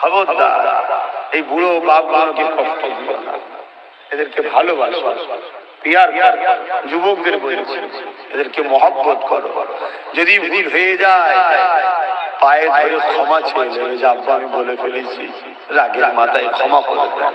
খবরদার, এই বুড়ো বাপগুলোকে কষ্ট দিও না। এদেরকে ভালোবাসো, পিয়ার। যুবকদের বলেছে এদেরকে মহব্বত করো। যদি ভুল হয়ে যায়, পায়ে ধরে ক্ষমা চেয়ে যাব আমি বলে ফেলেছি। রাগের মাথায় ক্ষমা করে দেন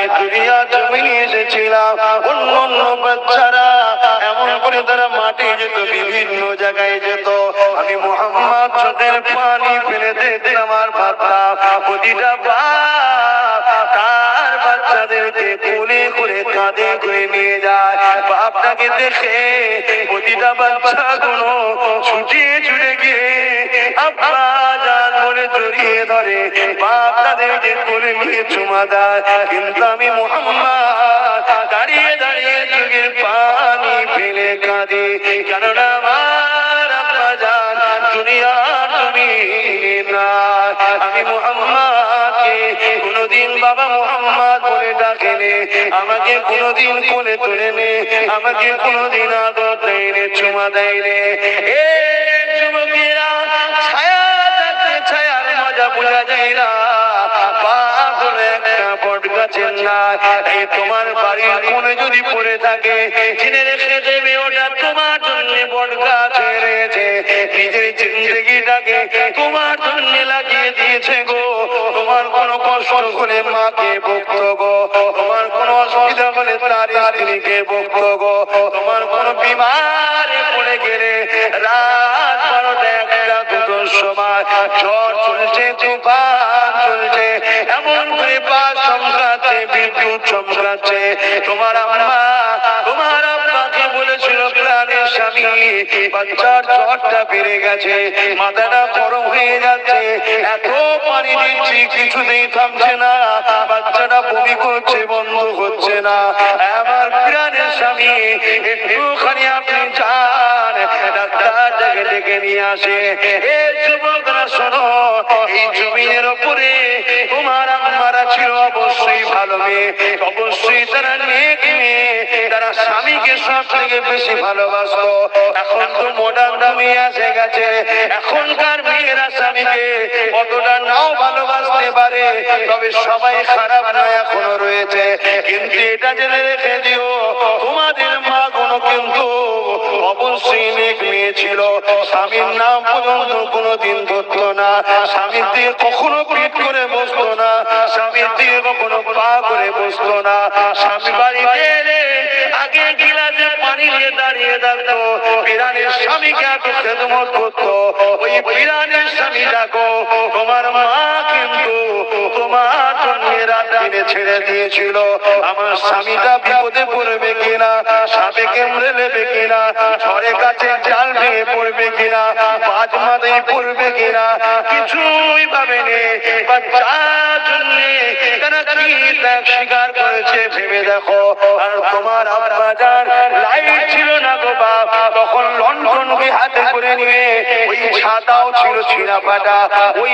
আমি দুনিয়া জমিনে এসেছিলাম অন্য অন্য বাচ্চারা এমন করে তারা মাঠে যেত, বিভিন্ন জায়গায় যেত। আমি মোহাম্মদ চোখের পানি ফেলে দিতে আমার ভাবতাম প্রতিটা বাপ তার বাচ্চাদেরকে কোলে করে কাঁধে করে নিয়ে যায়। বাপটাকে দেখে প্রতিটা বাচ্চা গুলো ছুটিয়ে ছুটে গিয়ে, আব্বা জড়িয়ে ধরে। বাপ তাদেরকে কোলে নিয়ে চুমা দেয়। কিন্তু আমি মোহাম্মদ, দাঁড়িয়ে দাঁড়িয়ে চোখের পানি ফেলে কাঁদে। কেননা আমার আব্বা জান দুনিয়ার জমিনে না আমি মোহাম্মদকে কোনোদিন বাবা মোহাম্মদ বলে ডাকেনে আমাকে কোনোদিন কোলে তুলে নে। আমাকে কোনোদিন আদর দেয়নি চুমা দেয়নি এ যুবকেরা তোমার বাড়ির কোণে যদি পড়ে থাকে, জেনে রেখে দেবে ওটা তোমার জন্য বট গাছ হয়ে নিজের জিন্দগিটাকে তোমার জন্য লাগিয়ে দিয়েছে গো। তোমার কোনো কষ্ট হলে মাকে বকতো গো। তোমার কোনো অসুবিধা হলে তার স্ত্রীকে বকতো গো। তোমার কোনো বিমারে পড়ে গেলে রাত ঝড় চলছে, তুফান চলছে। এমন করে চমকাচ্ছে বিদ্যুৎ চমকাচ্ছে তোমার আম্মা, তোমার আব্বাকে বলেছিল প্রাণের স্বামী? বাচ্চার জ্বরটা বেড়ে গেছে, মাথাটা গরম হয়ে যাচ্ছে। এত পানি দিচ্ছি, কিছুতেই থামছে না। বাচ্চাটা বমি করছে, বন্ধ হচ্ছে না। আমার প্রাণের স্বামী, একটুখানি আপনি যান। ডাক্তার ডেকে ডেকে নিয়ে আসে। এ জমিনের ওপরে তোমার আম্মারা ছিল অবশ্যই ভালো মেয়ে। অবশ্যই তারা নেক মেয়ে। তারা স্বামীকে সব থেকে বেশি ভালোবাসতো। এখন তো মডার্ন তুমি এসে গেছে। এখনকার মেয়েরা স্বামীকে কতটা নাও ভালোবাসতে পারে। তবে সবাই খারাপ নয় এখনও রয়েছে। কিন্তু এটা জেনে রেখে দিও, তোমাদের মেয়ে স্বামীর নাম পর্যন্ত কোনোদিন ধরতো না। স্বামীর দিয়ে কখনো পিট করে বসতো না। স্বামীর দিয়ে কখনো পা করে বসতো না। স্বামী বাড়িতে দাঁড়িয়ে থাকতো। পিরানের স্বামীকে এত খেদমত করতো। ওই পিরানের স্বামী ডাকো তোমার মা কিন্তু তোমার রাত দিনে ছেড়ে দিয়েছিল। আমার স্বামীটা বিপদে পড়বে কিনা, সাপে কেমড়ে নেবে কিনা, ঝড়ে কাছে জাল ভেঙে পড়বে কিনা পাঁচ মাথায় পড়বে কিনা, কিছুই ভাবেনি। বাচ্চার জন্য স্বীকার করেছে ভেবে দেখো। আর তোমার আব্বা লাইট ওই ছাতাও ছিল ছিঁড়া ফাটা ওই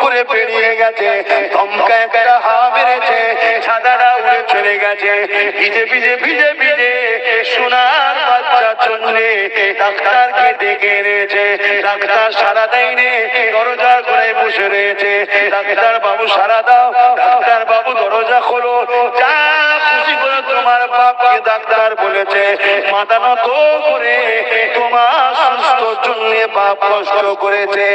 করে বেরিয়ে গেছে। ধমকা একটা হাওয়া বেড়েছে ছাতাটা উড়ে চলে গেছে। ভিজে ভিজে ভিজে ভিজে সোনার বাচ্চার ডাক্তারকে ডেকে এনেছে। ডাক্তার সারা দেয়নি, দরজা ঘুরে বসে রয়েছে। ডাক্তার বাবু সারা দাও ডাক্তার বাবু দরজা খোলো। যা বাপকে ডাক্তার বলেছে, মাথা নত করে তোমার সুস্থ জন্য বাপ কষ্ট করেছে।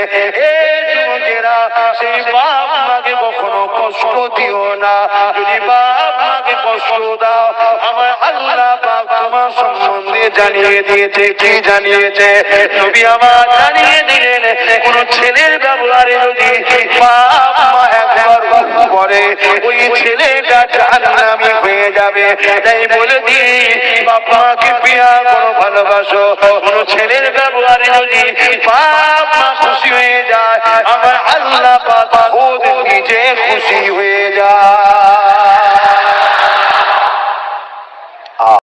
এ যুবকেরা, সেই বাপ মাকে কখনো কষ্ট দিও না। যদি বাপ মাকে কষ্ট দাও, আমার আল্লাহ বাপ তোমার সম্বন্ধে জানিয়ে দিয়েছে। কি জানিয়েছে? নবী আমার জানিয়ে দিলেন, কোন ছেলের ব্যবহারে যদি বাপ মা একবার পরে ওই ছেলেটা জাহান্নামি যাবে। তাই বলে দি বাবাকে পিয়া কোনো ভালোবাসো। কোন ছেলের ব্যবহারে যদি বাপ মা খুশি হয়ে যায়, আমার